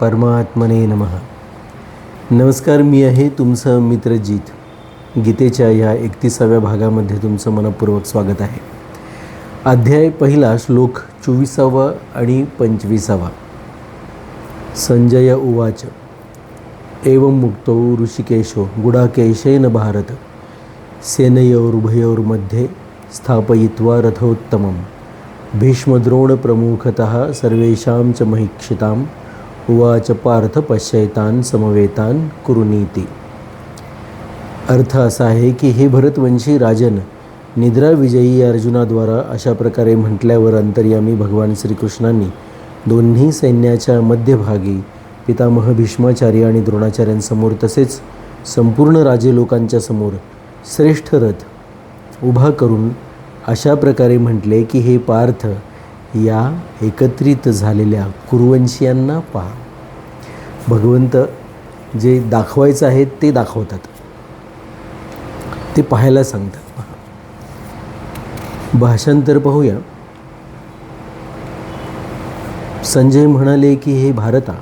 परमात्मने नमः. नमस्कार मी आहे तुमचं मित्रजीत गीतेच्या या एकतीसाव्या भागामध्ये तुमचं मनपूर्वक स्वागत आहे. अध्याय पहिला श्लोक चोवीसावा आणि पंचवीसावा. संजय उवाच. एवं मुक्तो ऋषिकेशो गुडाकेशेन भारत. सेनयोरुभयोर्मध्ये स्थापयित्वा रथोत्तमं भीष्मद्रोणप्रमुखतः सर्वेषां च महिक्षितां उवाच पार्थ पश्चैतान समवेतान कुरुनीती। अर्थ असा आहे की हे भरतवंशी राजन निद्रा विजयी अर्जुनाद्वारा अशा प्रकारे म्हटल्यावर अंतर्यामी भगवान श्रीकृष्णांनी दोन्ही सैन्याच्या मध्यभागी पितामह भीष्माचार्य आणि द्रोणाचार्यांसमोर तसेच संपूर्ण राजे लोकांच्या समोर श्रेष्ठ रथ उभा करून अशा प्रकारे म्हटले की हे पार्थ या एकत्रित झालेल्या कुरुवंशियांना पहा. भगवंत जे दाखवायचं आहे ते दाखवतात. ते पाहायला सांगतात. पहा. भाषांतर पाहूया. संजय म्हणाले की हे भारता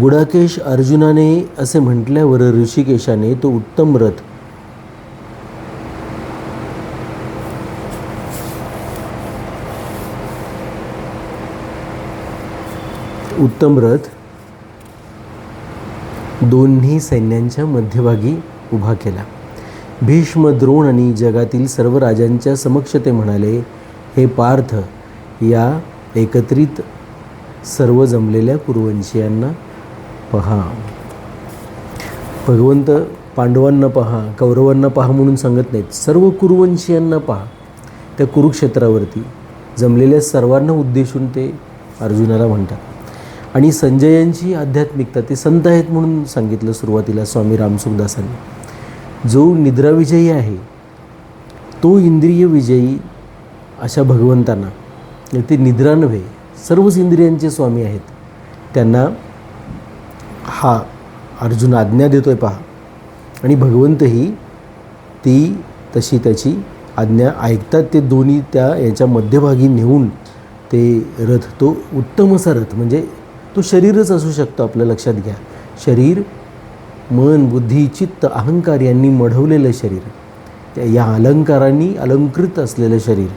गुडाकेश अर्जुनाने असे म्हटल्यावर ऋषिकेशाने तो उत्तम रथ उत्तम रथ दोन्ही सैन्यांच्या मध्यभागी उभा केला. भीष्म द्रोण आणि जगातील सर्व राजांच्या समक्ष ते म्हणाले हे पार्थ या एकत्रित सर्व जमलेल्या कुरुवंशीयांना पहा. भगवंत पांडवांना पहा कौरवांना पहा म्हणून सांगत नाहीत. सर्व कुरुवंशीयांना पहा. त्या कुरुक्षेत्रावरती जमलेल्या सर्वांना उद्देशून ते अर्जुनाला म्हणतात. आणि संजयांची आध्यात्मिकता ते संत आहेत म्हणून सांगितलं सुरुवातीला स्वामी रामसुखदासांनी. जो निद्राविजयी आहे तो इंद्रिय विजयी अशा भगवंतांना ते निद्रा नव्हे सर्वच इंद्रियांचे स्वामी आहेत. त्यांना हा अर्जुन आज्ञा देतो आहे पहा. आणि भगवंतही ती तशी त्याची आज्ञा ऐकतात. ते दोन्ही त्या याच्या मध्यभागी नेऊन ते रथ तो उत्तम असा रथ म्हणजे तो शरीरच असू शकतो आपलं लक्षात घ्या. शरीर मन बुद्धी चित्त अहंकार यांनी मढवलेलं शरीर. त्या या अलंकारांनी अलंकृत असलेलं शरीर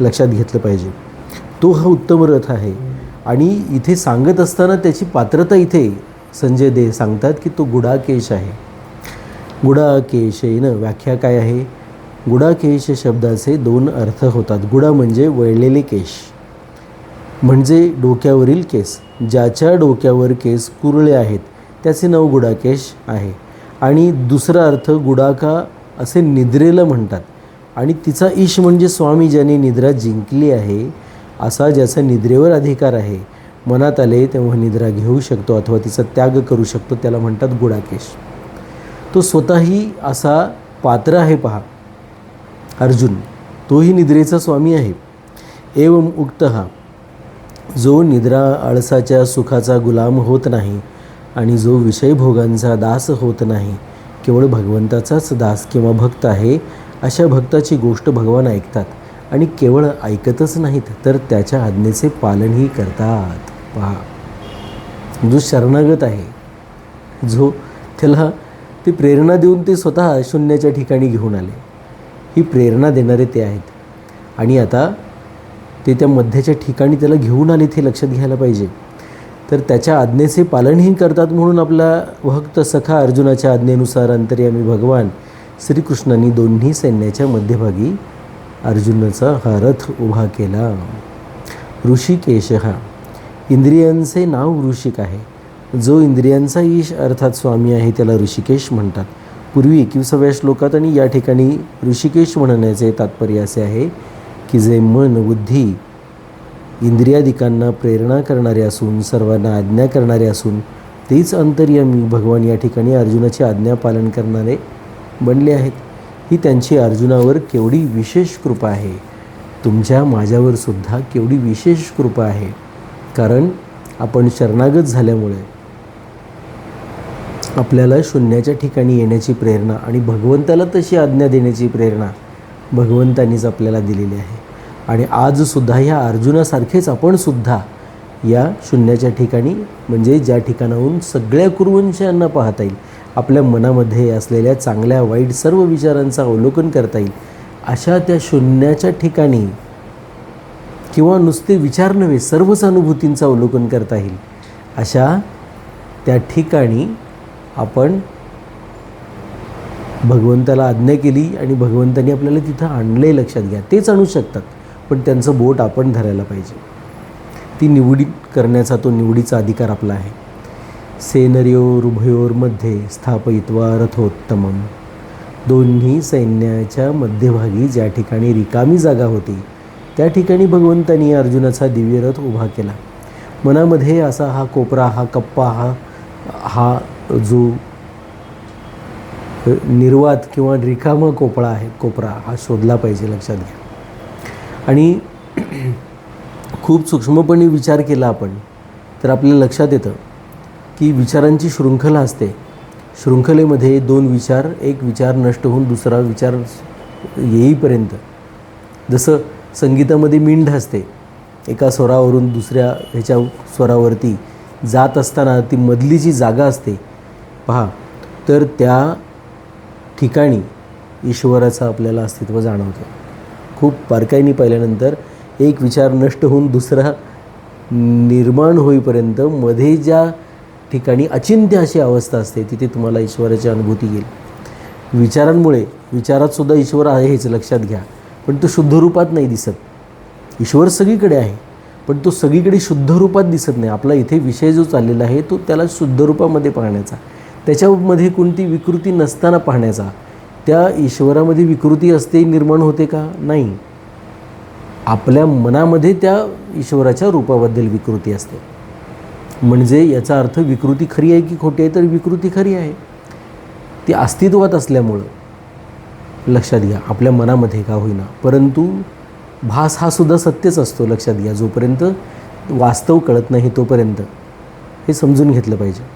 लक्षात घेतलं पाहिजे. तो हा उत्तम रथ आहे. आणि इथे सांगत असताना त्याची पात्रता इथे संजय दे सांगतात की तो गुडाकेश आहे. गुडाकेशेनं व्याख्या काय आहे? गुडाकेश शब्दाचे दोन अर्थ होतात. गुडा म्हणजे वळलेले केश. म्हणजे डोक्यावरील केस ज्याच्या डोक्यावर केस कुरळे आहेत त्याचे नाव गुडाकेश आहे. आणि दुसरा अर्थ गुडाका असे निद्रेला म्हणतात. आणि तिचा ईश म्हणजे स्वामी ज्याने निद्रा जिंकली आहे असा ज्याचा निद्रेवर अधिकार आहे. मनात आले तेव्हा निद्रा घेऊ शकतो अथवा तिचा त्याग करू शकतो त्याला म्हणतात गुडाकेश. तो स्वतःही असा पात्र आहे पहा. अर्जुन तोही निद्रेचा स्वामी आहे. एवम उक्त हा जो निद्रा आळसाच्या सुखाचा गुलाम होत नाही आणि जो विषयभोगांचा दास होत नाही केवळ भगवंताचाच दास किंवा भक्त आहे अशा भक्ताची गोष्ट भगवान ऐकतात आणि केवळ ऐकतच नाहीत तर त्याच्या आज्ञेचे पालनही करतात. पहा. जो शरणागत आहे जो त्याला ती प्रेरणा देऊन ते स्वतः शून्याच्या ठिकाणी घेऊन आले. ही प्रेरणा देणारे ते आहेत. आणि आता ते त्या मध्याच्या ठिकाणी त्याला घेऊन आले ते लक्षात घ्यायला पाहिजे. तर त्याच्या आज्ञेचे पालनही करतात म्हणून आपला भक्त सखा अर्जुनाच्या आज्ञेनुसार अंतर्यामी भगवान श्रीकृष्णांनी दोन्ही सैन्याच्या मध्यभागी अर्जुनाचा हा रथ उभा केला. ऋषिकेश हा इंद्रियांचे नाव ऋषिक आहे. जो इंद्रियांचा ईश अर्थात स्वामी आहे त्याला ऋषिकेश म्हणतात. पूर्वी एकविसाव्या श्लोकात आणि या ठिकाणी ऋषिकेश म्हणण्याचे तात्पर्य असे आहे की जे मन बुद्धी इंद्रियादिकांना प्रेरणा करणारे असून सर्वांना आज्ञा करणारे असून तेच अंतर्यामी भगवान या ठिकाणी अर्जुनाची आज्ञा पालन करणारे बनले आहेत. ही त्यांची अर्जुनावर केवढी विशेष कृपा आहे? तुमच्या माझ्यावर सुद्धा केवढी विशेष कृपा आहे? कारण आपण शरणागत झाल्यामुळे आपल्याला शून्याच्या ठिकाणी येण्याची प्रेरणा आणि भगवंताला तशी आज्ञा देण्याची प्रेरणा भगवंतानीच आपल्याला दिलेली आहे. आणि आजसुद्धा ह्या अर्जुनासारखेच आपणसुद्धा या शून्याच्या ठिकाणी म्हणजे ज्या ठिकाणाहून सगळ्या कुरुवंशांना पाहता येईल आपल्या मनामध्ये असलेल्या चांगल्या वाईट सर्व विचारांचं अवलोकन करता येईल अशा त्या शून्याच्या ठिकाणी किंवा नुसते विचार नव्हे सर्वच अनुभूतींचं अवलोकन करता येईल अशा त्या ठिकाणी आपण भगवंताला आज्ञा केली आणि भगवंतानी आपल्याला तिथं आणले लक्षात घ्या. तेच आणू शकतात पण त्यांचं बोट आपण धरायला पाहिजे. ती निवडी करण्याचा तो निवडीचा अधिकार आपला आहे. सेनर्योरुभयोर्मध्ये स्थापयित्वा रथोत्तमम. दोन्ही सैन्याच्या मध्यभागी ज्या ठिकाणी रिकामी जागा होती त्या ठिकाणी भगवंतानी अर्जुनाचा दिव्यरथ उभा केला. मनामध्ये असा हा कोपरा हा कप्पा हा हा जो निर्वात किंवा रिकामा कोपळा आहे कोपरा हा शोधला पाहिजे लक्षात घ्या. आणि खूप सूक्ष्मपणे विचार केला आपण तर आपल्या लक्षात येतं की विचारांची शृंखला असते. शृंखलेमध्ये दोन विचार एक विचार नष्ट होऊन दुसरा विचार येईपर्यंत. जसं संगीतामध्ये मिंड असते एका स्वरावरून दुसऱ्या ह्याच्या स्वरावरती जात असताना ती मधली जी जागा असते. पहा तर त्या ठिकाणी ईश्वराचं आपल्याला अस्तित्व जाणवतं. खूप बारकाईने पाहिल्यानंतर एक विचार नष्ट होऊन दुसरा निर्माण होईपर्यंत मध्ये ज्या ठिकाणी अचिंत्य अशी अवस्था असते तिथे तुम्हाला ईश्वराची अनुभूती येईल. विचारांमुळे विचारातसुद्धा ईश्वर आहे हेच लक्षात घ्या. पण तो शुद्ध रूपात नाही दिसत. ईश्वर सगळीकडे आहे पण तो सगळीकडे शुद्ध रूपात दिसत नाही. आपला इथे विषय जो चाललेला आहे तो त्याला शुद्ध रूपामध्ये पाहण्याचा. त्याच्यामध्ये कोणती विकृती नसताना पाहण्याचा. त्या ईश्वरामध्ये विकृती असते निर्माण होते का? नाही. आपल्या मनामध्ये त्या ईश्वराच्या रूपाबद्दल विकृती असते. म्हणजे याचा अर्थ विकृती खरी आहे की खोटी आहे तर विकृती खरी आहे. ती अस्तित्वात असल्यामुळं. लक्षात घ्या आपल्या मनामध्ये का होईना. परंतु भास हा सुद्धा सत्यच असतो लक्षात घ्या. जोपर्यंत वास्तव कळत नाही तोपर्यंत. हे समजून घेतलं पाहिजे.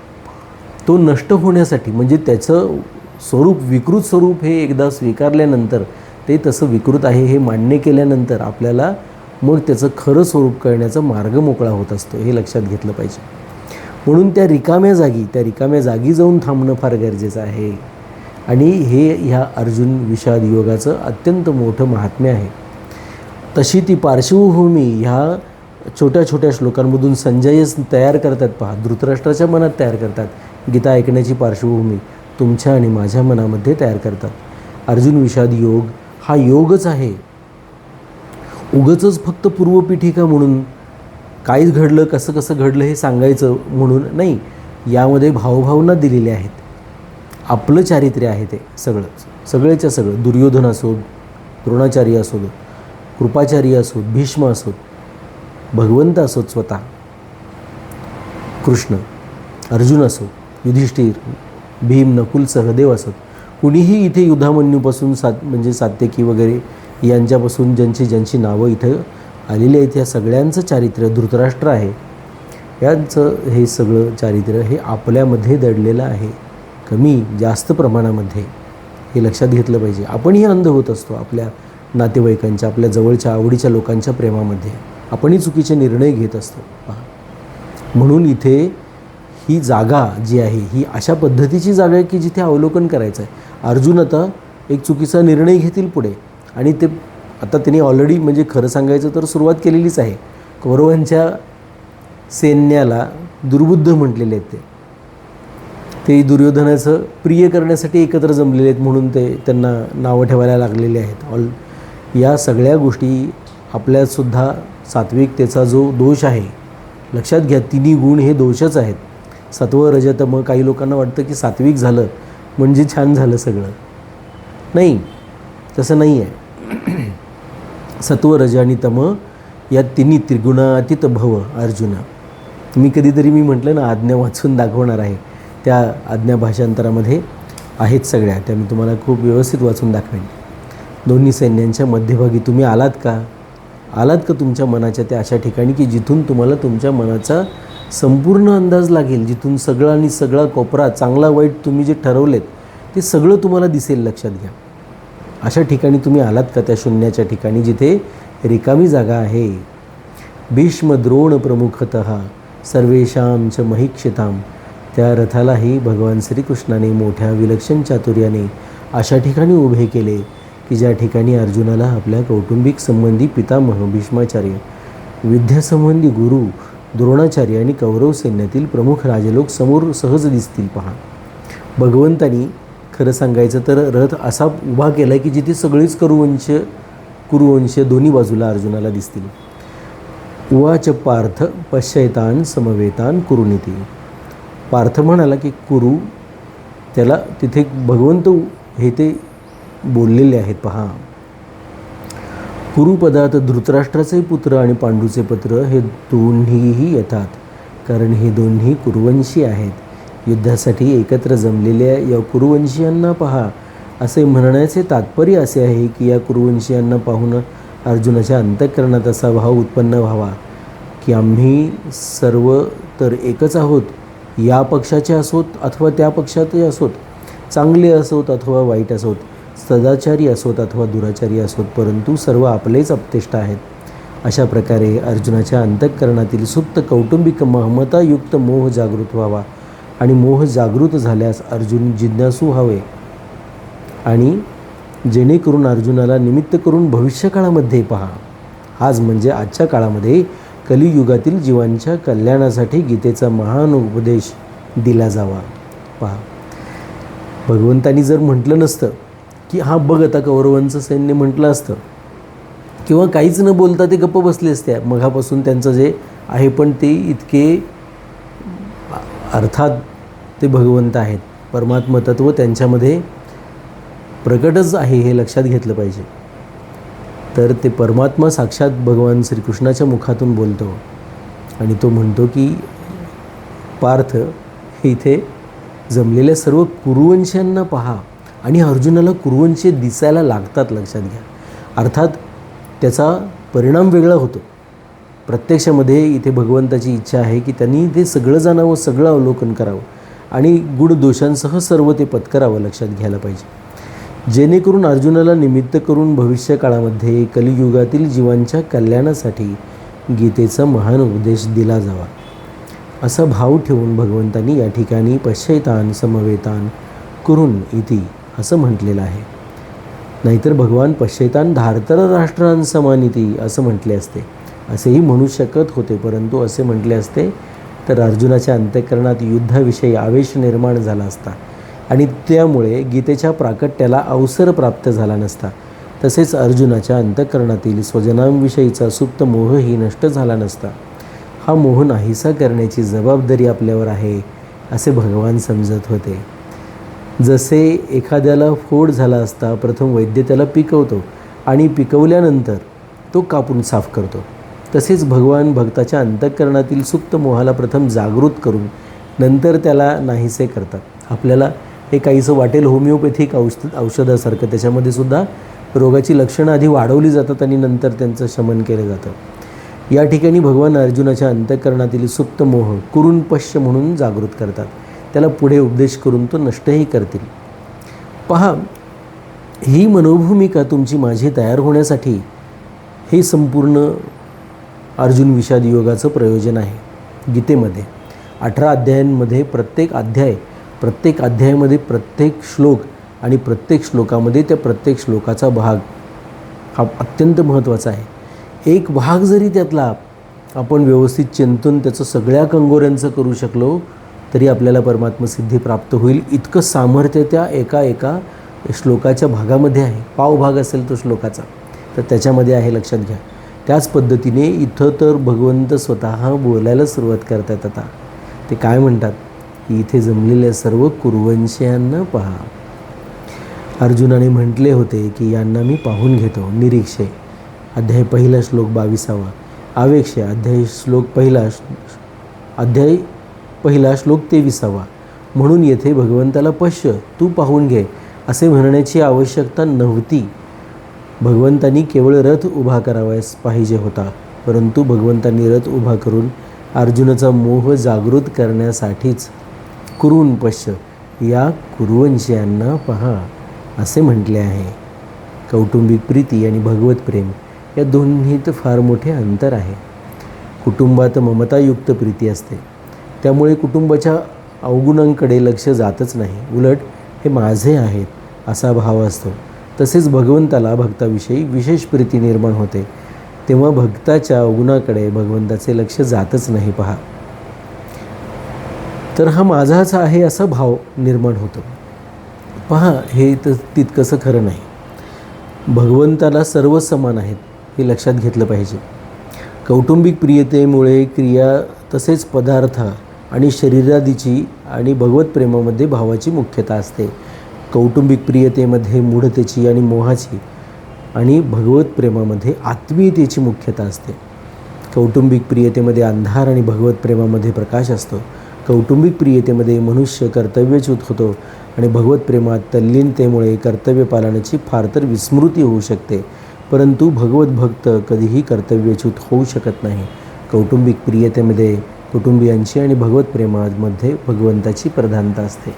तो नष्ट होण्यासाठी म्हणजे त्याचं स्वरूप विकृत स्वरूप हे एकदा स्वीकारल्यानंतर ते तसं विकृत आहे हे मान्य केल्यानंतर आपल्याला मग त्याचं खरं स्वरूप कळण्याचा मार्ग मोकळा होत असतो हे लक्षात घेतलं पाहिजे. म्हणून त्या रिकाम्या जागी त्या रिकाम्या जागी जाऊन थांबणं फार गरजेचं आहे. आणि हे ह्या अर्जुन विषाद योगाचं अत्यंत मोठं महात्म्य आहे. तशी ती पार्श्वभूमी ह्या छोट्या छोट्या श्लोकांमधून संजयच तयार करतात पहा. धृतराष्ट्राच्या मनात तयार करतात. गीता ऐकण्याची पार्श्वभूमी तुमच्या आणि माझ्या मनामध्ये तयार करतात. अर्जुन विषाद योग हा योगच आहे. उगचच फक्त पूर्वपीठिका म्हणून काय घडलं कसं कसं घडलं हे सांगायचं म्हणून नाही यामध्ये भावभावना दिलेल्या आहेत. आपलं चारित्र्य आहे ते सगळं सगळेच्या सगळं. दुर्योधन असो द्रोणाचार्य असो कृपाचार्य असोत भीष्म असोत भगवंत असोत स्वतः. कृष्ण अर्जुन असो युधिष्ठिर भीम नकुल सहदेव असोत कुणीही इथे युद्धामन्यूपासून सात म्हणजे सात्यकी वगैरे यांच्यापासून ज्यांची ज्यांची नावं इथं आलेली आहेत या सगळ्यांचं चारित्र्य धृतराष्ट्र आहे. यांचं हे सगळं चारित्र्य हे आपल्यामध्ये दडलेलं आहे. कमी जास्त प्रमाणामध्ये. हे लक्षात घेतलं पाहिजे. आपणही अंध होत असतो आपल्या नातेवाईकांच्या आपल्या जवळच्या आवडीच्या लोकांच्या प्रेमामध्ये. आपणही चुकीचे निर्णय घेत असतो. पहा. म्हणून इथे ही जागा जी आहे ही अशा पद्धतीची जागा आहे की जिथे अवलोकन करायचं आहे अर्जुन आता एक चुकीचा निर्णय घेतील पुढे. आणि ते आता त्यांनी ऑलरेडी म्हणजे खरं सांगायचं तर सुरुवात केलेलीच आहे. कौरवांच्या सैन्याला दुर्बुद्ध म्हटलेले आहेत ते. ते दुर्योधनाचं प्रिय करण्यासाठी एकत्र जमलेले आहेत म्हणून ते त्यांना नावं ठेवायला लागलेले आहेत. ऑल या सगळ्या गोष्टी आपल्यासुद्धा सात्विकतेचा जो दोष आहे लक्षात घ्या तिन्ही गुण हे दोषच आहेत. सत्व रजतम काही लोकांना वाटतं की सात्विक झालं म्हणजे छान झालं सगळं. नाही तसं नाही आहे. सत्व रज आणि तम या तिन्ही त्रिगुणातीत भव अर्जुना. मी कधीतरी मी म्हटलं ना आज्ञा वाचून दाखवणार आहे. त्या आज्ञा भाषांतरामध्ये आहेत सगळ्या त्या मी तुम्हाला खूप व्यवस्थित वाचून दाखवेन. दोन्ही सैन्यांच्या मध्यभागी तुम्ही आलात का? आलात का तुमच्या मनाच्या त्या अशा ठिकाणी की जिथून तुम्हाला तुमच्या मनाचा संपूर्ण अंदाज लागेल जिथून सगळा आणि सगळा कोपरा चांगला वाईट तुम्ही जे ठरवलेत ते सगळं तुम्हाला दिसेल लक्षात घ्या. अशा ठिकाणी तुम्ही आलात का त्या शून्याच्या ठिकाणी जिथे रिकामी जागा आहे? भीष्म द्रोण प्रमुखत सर्वेषां च महिक्षिताम त्या रथालाही भगवान श्रीकृष्णाने मोठ्या विलक्षण चातुर्याने अशा ठिकाणी उभे केले. की ज्या ठिकाणी अर्जुनाला आपल्या कौटुंबिक संबंधी पितामह भीष्माचार्य विद्यासंबंधी गुरु द्रोणाचार्य आणि कौरव सैन्यातील प्रमुख राजलोक समोर सहज दिसतील पहा. भगवंतानी खरं सांगायचं तर रथ असा उभा केला की जिथे सगळीच कुरुवंश कुरुवंश दोन्ही बाजूला अर्जुनाला दिसतील. उवाच पार्थ पश्चैतान समवेतान कुरुनीती पार्थ म्हणाला की कुरु त्याला तिथे भगवंत हे ते बोललेले आहेत पहा. कुरुपदात धृतराष्ट्राचे पुत्र आणि पांडूचे पुत्र हे दोन्हीही येतात कारण हे दोन्ही कुरुवंशी आहेत. युद्धासाठी एकत्र जमलेल्या या कुरुवंशीयांना पहा. असे म्हणण्याचे तात्पर्य असे आहे की या कुरुवंशीयांना पाहून अर्जुनाच्या अंतःकरणात असा भाव उत्पन्न व्हावा की आम्ही सर्व तर एकच आहोत या पक्षाचे असोत अथवा त्या पक्षातही असोत चांगले असोत अथवा वाईट असोत. सदाचारी असोत अथवा दुराचारी असोत परंतु सर्व आपलेच अपतेष्ट आहेत. अशा प्रकारे अर्जुनाच्या अंतःकरणातील सुप्त कौटुंबिक महमतायुक्त मोह जागृत व्हावा आणि मोह जागृत झाल्यास अर्जुन जिज्ञासू व्हावे आणि जेणेकरून अर्जुनाला निमित्त करून भविष्यकाळामध्ये पहा. आज म्हणजे आजच्या काळामध्ये कलियुगातील जीवांच्या कल्याणासाठी गीतेचा महान उपदेश दिला जावा. पहा. भगवंतानी जर म्हटलं नसतं की हा बघ आता कौरवांचं सैन्य म्हटलं असतं. किंवा काहीच न बोलता ते गप्प बसले असते. मघापासून त्यांचं जे आहे पण ते इतके अर्थात ते भगवंत आहेत. परमात्मतत्व त्यांच्यामध्ये प्रकटच आहे हे लक्षात घेतलं पाहिजे. तर ते परमात्मा साक्षात भगवान श्रीकृष्णाच्या मुखातून बोलतो. आणि तो म्हणतो की पार्थ हे इथे जमलेल्या सर्व कुरुवंशांना पहा. आणि अर्जुनाला कुरुवंशी दिसायला लागतात लक्षात घ्या. अर्थात त्याचा परिणाम वेगळा होतो. प्रत्यक्षामध्ये इथे भगवंताची इच्छा आहे की त्यांनी ते सगळं जाणावं सगळं अवलोकन करावं आणि गुढ दोषांसह सर्व ते पत्करावं लक्षात घ्यायला पाहिजे. जेणेकरून अर्जुनाला निमित्त करून भविष्य काळामध्ये कलियुगातील जीवांच्या कल्याणासाठी गीतेचा महान उपदेश दिला जावा. असा भाव ठेवून भगवंतांनी या ठिकाणी पश्चैतान समवेतान करून इति असं म्हटलेलं आहे. नाहीतर भगवान पश्चैतान धारतर राष्ट्रांसमानिती असं म्हटले असते. असेही म्हणू शकत होते परंतु असे म्हटले असते तर अर्जुनाच्या अंत्यकरणात युद्धाविषयी आवेश निर्माण झाला असता आणि त्यामुळे गीतेच्या प्राकट्याला अवसर प्राप्त झाला नसता. तसेच अर्जुनाच्या अंतःकरणातील स्वजनांविषयीचा सुप्त मोहही नष्ट झाला नसता. हा मोह नाहीसा करण्याची जबाबदारी आपल्यावर आहे असे भगवान समजत होते. जसे एखाद्याला फोड झाला असता प्रथम वैद्य त्याला पिकवतो आणि पिकवल्यानंतर तो कापून साफ करतो. तसेच भगवान भक्ताच्या अंतःकरणातील सुप्त मोहाला प्रथम जागृत करून नंतर त्याला नाहीसे करतात. आपल्याला हे काहीसं वाटेल होमिओपॅथिक औषध औषधासारखं. त्याच्यामध्ये सुद्धा रोगाची लक्षणं आधी वाढवली जातात आणि नंतर त्यांचं शमन केलं जातं. या ठिकाणी भगवान अर्जुनाच्या अंतःकरणातील सुप्त मोह कुरुण पश्य म्हणून जागृत करतात. त्याला पुढे उपदेश करून तो नष्टही करतील. पहा ही मनोभूमिका तुमची माझी तयार होण्यासाठी हे संपूर्ण अर्जुन विषाद योगाचं प्रयोजन आहे. गीतेमध्ये अठरा अध्यायांमध्ये प्रत्येक अध्याय प्रत्येक अध्यायामध्ये प्रत्येक श्लोक आणि प्रत्येक श्लोकामध्ये त्या प्रत्येक श्लोकाचा भाग हा अत्यंत महत्त्वाचा आहे. एक भाग जरी त्यातला आपण व्यवस्थित चिंतून त्याचं सगळ्या कंगोऱ्यांचं करू शकलो तरी आपल्याला परमात्मसिद्धी प्राप्त होईल. इतकं सामर्थ्य त्या एका एका श्लोकाच्या भागामध्ये आहे. पाव भाग असेल तो श्लोकाचा. तर त्याच्यामध्ये आहे लक्षात घ्या. त्याच पद्धतीने इथं तर भगवंत स्वतः बोलायला सुरुवात करतात आता. ते काय म्हणतात? की इथे जमलेल्या सर्व कुरुवंशयांना पहा. अर्जुनाने म्हटले होते की यांना मी पाहून घेतो. निरीक्षे. अध्याय पहिला श्लोक बावीसावा. आवेक्षे अध्याय श्लोक पहिला अध्याय पहिला श्लोक तेविसावा. म्हणून येथे भगवंताला पश्य तू पाहून घे असे म्हणण्याची आवश्यकता नव्हती. भगवंतांनी केवळ रथ उभा करावयास पाहिजे होता परंतु भगवंतांनी रथ उभा करून अर्जुनाचा मोह जागृत करण्यासाठीच कुरून पश्य या कुरुवंशयांना पहा असे म्हटले आहे. कौटुंबिक प्रीती आणि भगवत प्रेम या दोन्हीत फार मोठे अंतर आहे. कुटुंबात ममतायुक्त प्रीती असते. त्यामुळे कुटुंबाच्या अवगुणांकडे लक्ष जातच नाही. उलट हे माझे आहेत असा भाव असतो. तसेच भगवंताला भक्ताविषयी विशेष प्रीती निर्माण होते. तेव्हा भक्ताच्या अवगुणाकडे भगवंताचे लक्ष जातच नाही पहा. तर हा माझाच आहे असा भाव निर्माण होतो. पहा हे तर तितकंसं खरं नाही. भगवंताला सर्व समान आहेत हे लक्षात घेतलं पाहिजे. कौटुंबिक प्रियतेमुळे क्रिया तसेच पदार्थ आणि शरीरादीची आणि भगवत प्रेमामध्ये भावाची मुख्यता असते. कौटुंबिक प्रियतेमध्ये मूढतेची आणि मोहाची आणि भगवत प्रेमामध्ये आत्मीयतेची मुख्यता असते. कौटुंबिक प्रियतेमध्ये अंधार आणि भगवत प्रेमामध्ये प्रकाश असतो. कौटुंबिक प्रियतेमध्ये मनुष्य कर्तव्यच्युत होतो आणि भगवत प्रेमात तल्लीनतेमुळे कर्तव्य पालनाची फार तर विस्मृती होऊ शकते. परंतु भगवत भक्त कधीही कर्तव्यच्युत होऊ शकत नाही. कौटुंबिक प्रियतेमध्ये कुटुंबियांची आणि भगवत प्रेमामध्ये भगवंताची प्रधानता असते.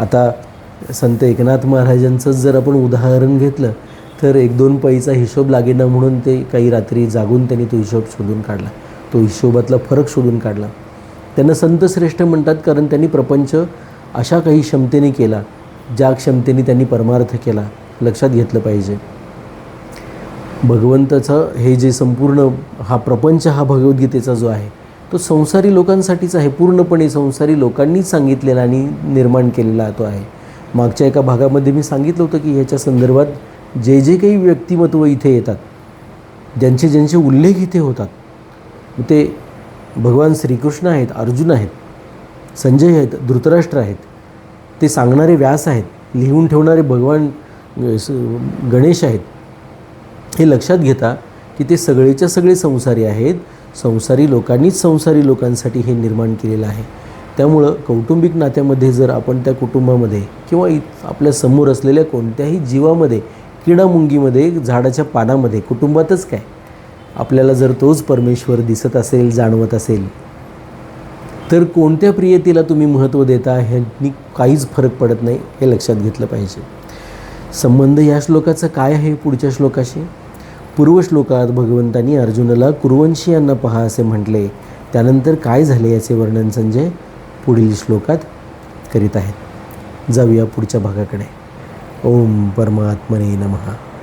आता संत एकनाथ महाराजांचंच जर आपण उदाहरण घेतलं तर एक दोन पैचा हिशोब लागेना म्हणून ते काही रात्री जागून त्यांनी तो हिशोब शोधून काढला. तो हिशोबातला फरक शोधून काढला. त्यांना संत श्रेष्ठ म्हणतात कारण त्यांनी प्रपंच अशा काही क्षमतेने केला ज्या क्षमतेने त्यांनी परमार्थ केला लक्षात घेतलं पाहिजे. भगवंताचं हे जे संपूर्ण हा प्रपंच हा भगवद्गीतेचा जो आहे तो संसारी लोकांसाठीच आहे पूर्णपणे संसारी लोकांनीच सांगितलेला आणि निर्माण केलेला तो आहे. मागच्या एका भागामध्ये मी सांगितलं होतं की ह्याच्या संदर्भात जे जे काही व्यक्तिमत्व इथे येतात ज्यांचे ज्यांचे उल्लेख इथे होतात ते भगवान श्रीकृष्ण आहेत अर्जुन आहेत संजय आहेत धृतराष्ट्र आहेत ते सांगणारे व्यास आहेत लिहून ठेवणारे भगवान गणेश आहेत हे लक्षात घेता की ते सगळेच्या सगळे संसारी आहेत संसारी लोकांनीच संसारी लोकांसाठी हे निर्माण केलेलं आहे. त्यामुळं कौटुंबिक नात्यामध्ये जर आपण त्या कुटुंबामध्ये किंवा आपल्यासमोर असलेल्या कोणत्याही जीवामध्ये किडामुंगीमध्ये झाडाच्या पानामध्ये कुटुंबातच काय? आपल्याला जर तोच परमेश्वर दिसत असेल जाणवत असेल तर कोणत्या प्रियतेला तुम्ही महत्त्व देता ह्यांनी काहीच फरक पडत नाही हे लक्षात घेतलं पाहिजे. संबंध या श्लोकाचा काय आहे पुढच्या श्लोकाशी? पूर्वश्लोकात भगवंतांनी अर्जुनाला कुरुवंशी यांना पहा असे म्हटले. त्यानंतर काय झाले याचे वर्णन संजय पुढील श्लोकात करीत आहेत. जाऊया पुढच्या भागाकडे. ओम परमात्मने नमः.